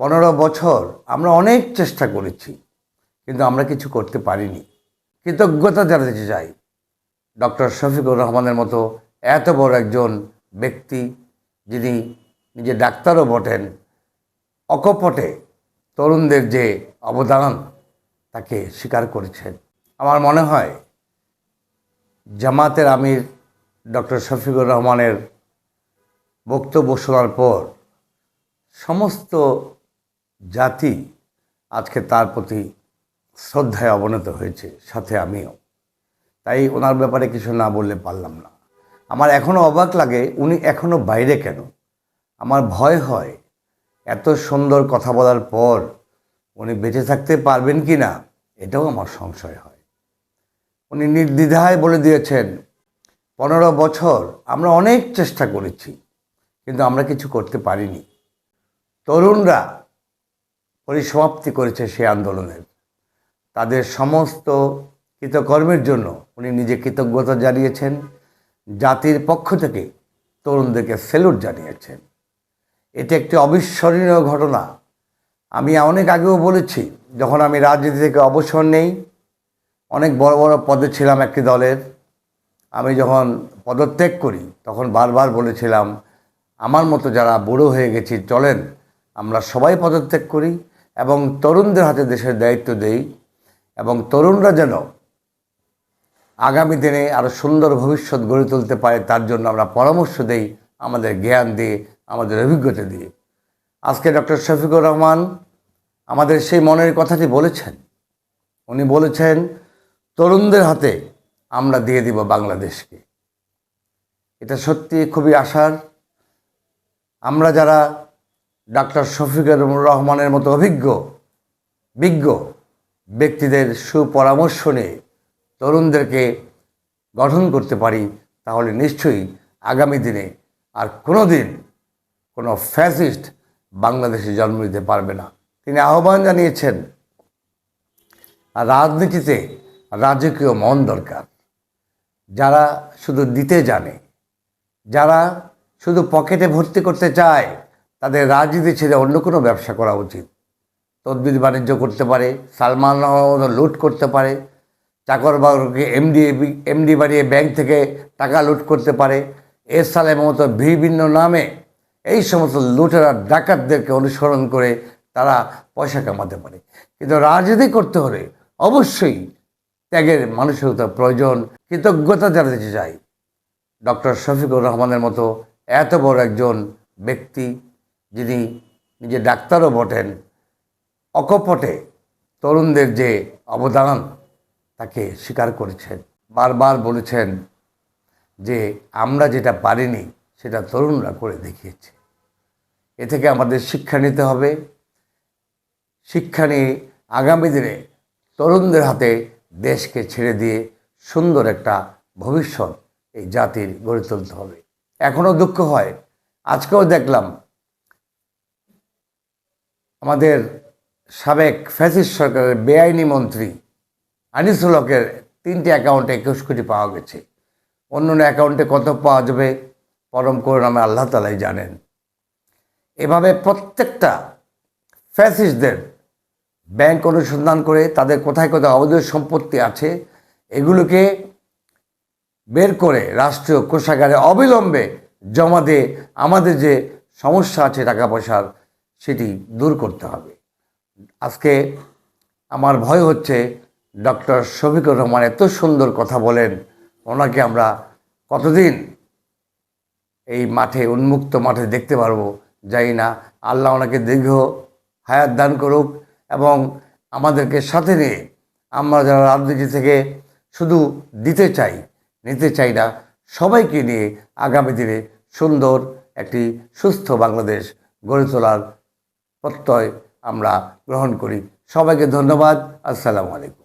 পনেরো বছর আমরা অনেক চেষ্টা করেছি, কিন্তু আমরা কিছু করতে পারিনি। কৃতজ্ঞতা জানাতে চাই ডক্টর শফিকুর রহমানের মতো এত বড় একজন ব্যক্তি যিনি নিজে ডাক্তারও বটেন, অকপটে তরুণদের যে অবদান তাকে স্বীকার করেছেন। আমার মনে হয় জামাতের আমির ডক্টর শফিকুর রহমানের বক্তব্য শোনার পর সমস্ত জাতি আজকে তার প্রতি শ্রদ্ধায় অবনত হয়েছে, সাথে আমিও। তাই ওনার ব্যাপারে কিছু না বললে পারলাম না। আমার এখনও অবাক লাগে উনি এখনও বাইরে কেন? আমার ভয় হয় এত সুন্দর কথা বলার পর উনি বেঁচে থাকতে পারবেন কি না, এটাও আমার সংশয় হয়। উনি নির্দ্বিধায় বলে দিয়েছেন, পনেরো বছর আমরা অনেক চেষ্টা করেছি, কিন্তু আমরা কিছু করতে পারিনি। তরুণরা পরিসমাপ্তি করেছে সেই আন্দোলনের। তাদের সমস্ত কৃতকর্মের জন্য উনি নিজে কৃতজ্ঞতা জানিয়েছেন, জাতির পক্ষ থেকে তরুণদেরকে সেলুট জানিয়েছেন। এটি একটি অবিস্মরণীয় ঘটনা। আমি অনেক আগেও বলেছি, যখন আমি রাজনীতি থেকে অবসর নেই, অনেক বড় বড় পদে ছিলাম একটি দলের। আমি যখন পদত্যাগ করি, তখন বারবার বলেছিলাম, আমার মতো যারা বুড়ো হয়ে গেছি, চলেন, আমরা সবাই পদত্যাগ করি। এবং তরুণদের হাতে দেশের দায়িত্ব দেই এবং তরুণরা যেন আগামী দিনে আরও সুন্দর ভবিষ্যৎ গড়ে তুলতে পারে, তার জন্য আমরা পরামর্শ দেই, আমাদের জ্ঞান দিয়ে, আমাদের অভিজ্ঞতা দিয়ে। আজকে ডক্টর শফিকুর রহমান আমাদের সেই মনের কথাটি বলেছেন। উনি বলেছেন, তরুণদের হাতে আমরা দিয়ে দিব বাংলাদেশকে। এটা সত্যি খুবই আশার। আমরা যারা ডাক্তার শফিকুর রহমানের মতো অভিজ্ঞ, বিজ্ঞ ব্যক্তিদের সুপরামর্শ নিয়ে তরুণদেরকে গঠন করতে পারি, তাহলে নিশ্চয়ই আগামী দিনে আর কোনো দিন কোনো ফ্যাসিস্ট বাংলাদেশে জন্ম নিতে পারবে না। তিনি আহ্বান জানিয়েছেন, রাজনীতিতে রাজকীয় মন দরকার। যারা শুধু দিতে জানে, যারা শুধু পকেটে ভর্তি করতে চায় তাদের রাজনীতি ছেড়ে অন্য কোনো ব্যবসা করা উচিত। তদবির বাণিজ্য করতে পারে, সালমান লুট করতে পারে, চাকর বাবুকে এমডি এমডি বাড়িয়ে ব্যাংক থেকে টাকা লুট করতে পারে এর সালের মতো বিভিন্ন নামে এই সমস্ত লুটেরা, ডাকাতদেরকে অনুসরণ করে তারা পয়সা কামাতে পারে। কিন্তু রাজনীতি করতে হলে অবশ্যই ত্যাগের মানসিকতা প্রয়োজন, কৃতজ্ঞতা জানাতে চাই। ডক্টর শফিকুর রহমানের মতো এত বড় একজন ব্যক্তি যিনি নিজে ডাক্তারও বটেন, অকপটে তরুণদের যে অবদান তাকে স্বীকার করেছেন। বারবার বলেছেন যে আমরা যেটা পারিনি, সেটা তরুণরা করে দেখিয়েছে। এ থেকে আমাদের শিক্ষা নিতে হবে। শিক্ষা নিয়ে আগামী দিনে তরুণদের হাতে দেশকে ছেড়ে দিয়ে সুন্দর একটা ভবিষ্যৎ এই জাতির গড়ে তুলতে হবে। এখনও দুঃখ হয়। আজকেও দেখলাম আমাদের সাবেক ফ্যাসিস সরকারের বেআইনি মন্ত্রী আনিসুল হকের তিনটি অ্যাকাউন্টে একুশ কোটি পাওয়া গেছে। অন্য অ্যাকাউন্টে কত পাওয়া যাবে? পরম করুণামে আল্লাহ তালাই জানেন। এভাবে প্রত্যেকটা ফ্যাসিস্টদের ব্যাংক অনুসন্ধান করে তাদের কোথায় কোথায় অবৈধ সম্পত্তি আছে, এগুলোকে বের করে রাষ্ট্রীয় কোষাগারে অবিলম্বে জমা দিয়ে আমাদের যে সমস্যা আছে টাকা পয়সার সেটি দূর করতে হবে। আজকে আমার ভয় হচ্ছে ডক্টর শফিকুর রহমান এত সুন্দর কথা বলেন, ওনাকে আমরা কতদিন এই মাঠে, উন্মুক্ত মাঠে দেখতে পারব যাই না। আল্লাহ ওনাকে দীর্ঘ হায়াত দান করুক এবং আমাদেরকে সাথে নিয়ে আমরা যারা রাজনীতি থেকে শুধু দিতে চাই, নিতে চাই না, সবাইকে নিয়ে আগামী দিনে সুন্দর একটি সুস্থ বাংলাদেশ গড়ে তোলার প্রত্যয় আমরা গ্রহণ করি। সবাইকে ধন্যবাদ। আসসালামু আলাইকুম।